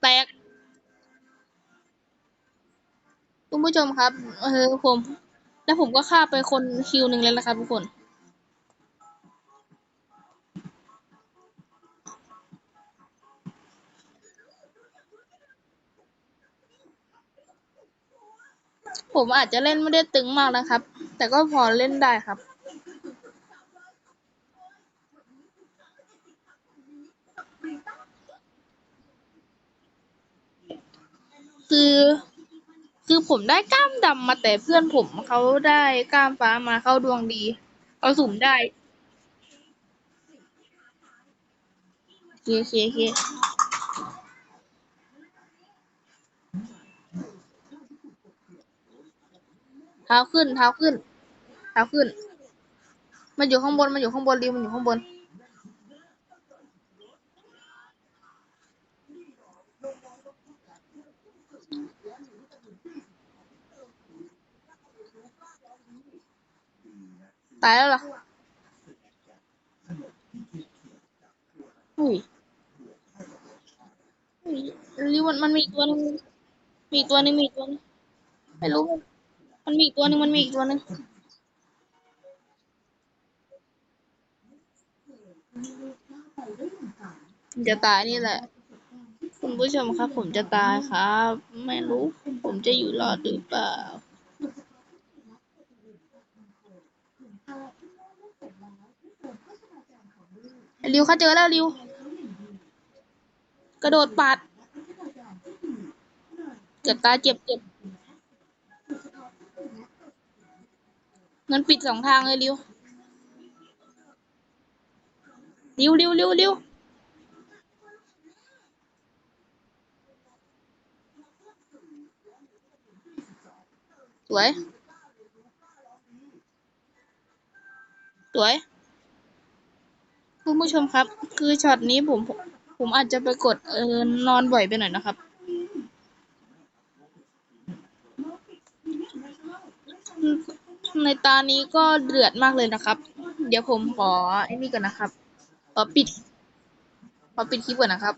แตกคุณผู้ชมครับ เออผม แล้วผมก็ฆ่าไปคนคิวหนึ่งเลยนะครับทุกคน ผมอาจจะเล่นไม่ได้ตึงมากนะครับ แต่ก็พอเล่นได้ครับ คือ คือผมได้กล้ามดำมาแต่เพื่อนผมเขาได้กล้ามฟ้ามาเขาดวงดีเขาสุ่มได้เคเคเคเท้าขึ้นเท้าขึ้นเท้าขึ้น มันอยู่ข้างบน มันอยู่ข้างบนริวมันอยู่ข้างบน ตายแล้วเหรออุ้ยอุ้ยริวมันมันมีตัวหนึงมีตัวหนึงมีตัวหนึงไม่รู้ มันมีตัวหนึงมันมีอีกตัวหนึงจะตายนี่แหละ คุณผู้ชมครับ ผมจะตายครับ ไม่รู้ผมจะอยู่รอดหรือเปล่า ริวเขาเจอแล้วริว กระโดดปาดเจ็บตาเจ็บเจ็บเงินปิดสองทางเลยริวริวริวริวริวสวย วยคุณผู้ชมครับ คือช็อตนี้ผม ผมอาจจะไปกดเออนอนบ่อยไปหน่อยนะครับ ในตานี้ก็เดือดมากเลยนะครับ เดี๋ยวผมขอไอ้นี่ก่อนนะครับ ขอปิด ขอปิดคลิปก่อนนะครับ